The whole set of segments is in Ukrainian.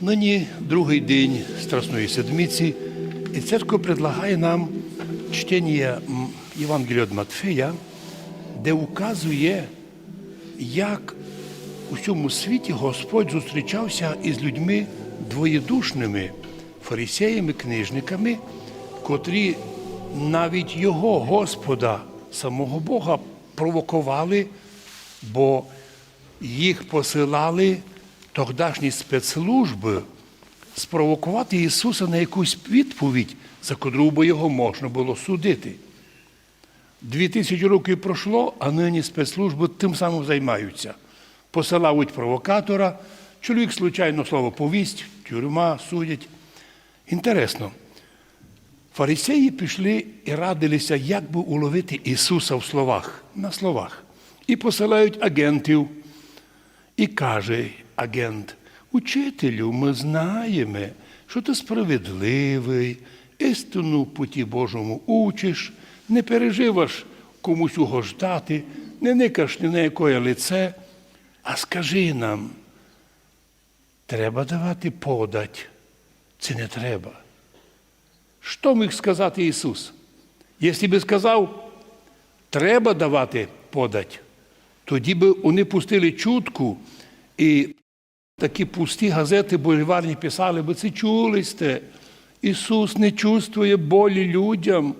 Нині другий день Страсної Седмиці, і церква предлагає нам чтення Євангелія від Матфея, де указує, як у цьому світі Господь зустрічався із людьми двоєдушними, фарисеями, книжниками, котрі навіть його Господа, самого Бога, провокували, бо їх посилали тогдашні спецслужби спровокувати Ісуса на якусь відповідь, за котру би його можна було судити. Дві тисячі років пройшло, а нині спецслужби тим самим займаються. Посилають провокатора, чоловік, случайно слово повість, тюрма, судять. Інтересно. Фарисеї пішли і радилися, як би уловити Ісуса в словах, на словах. І посилають агентів. І каже агент, учителю, ми знаємо, що ти справедливий, істину путі Божому учиш, не переживаш комусь угождати, не никаш ні на якое лице, а скажи нам, треба давати подать, чи не треба? Що міг сказати Ісус? Якщо би сказав, треба давати подать, тоді би вони пустили чутку і такі пусті газети бульварні писали, бо це чули сте. Ісус не чувствує болі людям,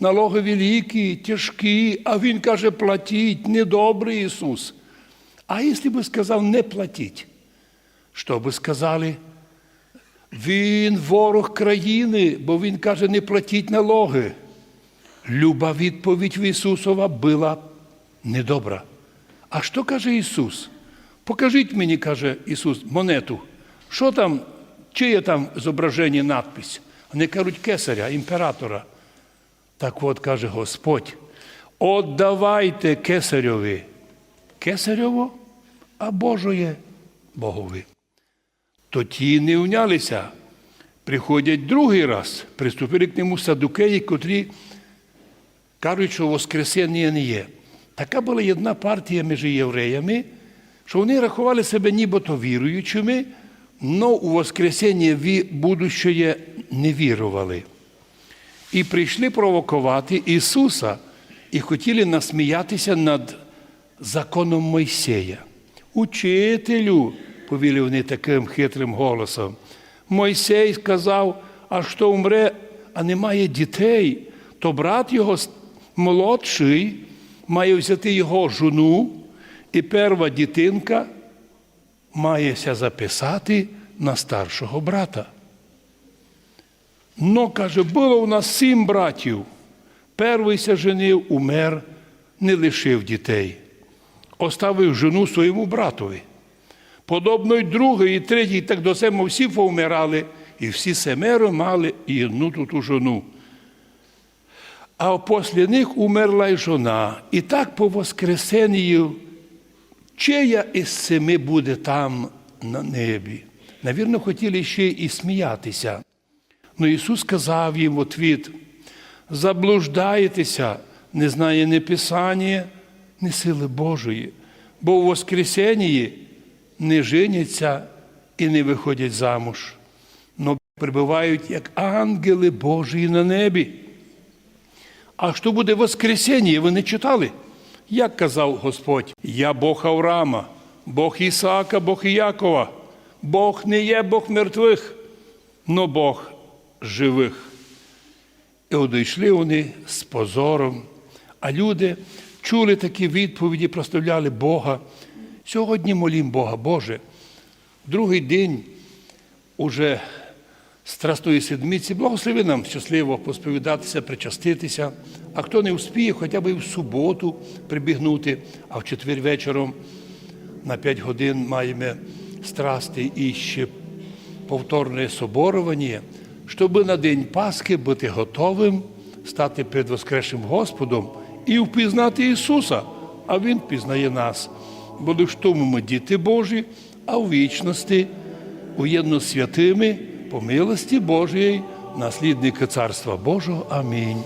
налоги великі, тяжкі, а Він каже, платіть, недобрий Ісус. А якщо би сказав, не платіть, що би сказали? Він ворог країни, бо Він каже, не платіть налоги. Люба відповідь в Ісусова була недобра. А що каже Ісус? Покажіть мені, каже Ісус, монету. Що там, чиє там зображення, надпись? Вони кажуть кесаря, імператора. Так от каже Господь, отдавайте кесареві кесарьово, а Божоє Богові. То ті не унялися. Приходять другий раз, приступили к нему садукеї, котрі кажуть, що Воскресіння не є. Така була одна партія між євреями, що вони рахували себе нібито віруючими, але у Воскресіння ві- будущее не вірували. І прийшли провокувати Ісуса і хотіли насміятися над законом Мойсея. Учителю, повіли вони таким хитрим голосом. Мойсей сказав, а що умре, а немає дітей, то брат його молодший має взяти його жону, і перша дитинка мається записати на старшого брата. Но, каже, було у нас сім братів. Перший ся женив, умер, не лишив дітей. Оставив жену своєму братові. Подобно й другий, і третій, так до себе всі повмирали, і всі семеро мали і одну ту жону. А після них умерла й жона. І так по Воскресенню, чия із семи буде там на небі. Навірно, хотіли ще і сміятися. Но Ісус сказав їм в отвіт, заблуждаєтеся, не знає ні Писання, ні сили Божої, бо у Воскресенні не женяться і не виходять замуж, но прибувають як ангели Божії на небі. А що буде Воскресіння, ви не читали? Як казав Господь, я Бог Авраама, Бог Ісаака, Бог Іякова, Бог не є Бог мертвих, но Бог живих. І одійшли вони з позором, а люди чули такі відповіді, проставляли Бога. Сьогодні молім Бога, Боже. Другий день уже Страсної седмиці, благослови нам щасливо посповідатися, причаститися, а хто не вспіє, хоча б і в суботу прибігнути, а в четвер вечором на 5 годин маємо страсти і ще повторне соборування, щоб на день Пасхи бути готовим, стати перед Воскресшим Господом і впізнати Ісуса, а Він пізнає нас. Бо лиш тому ми діти Божі, а у вічності уєдно святими по милості Божій, наслідники Царства Божого. Амінь.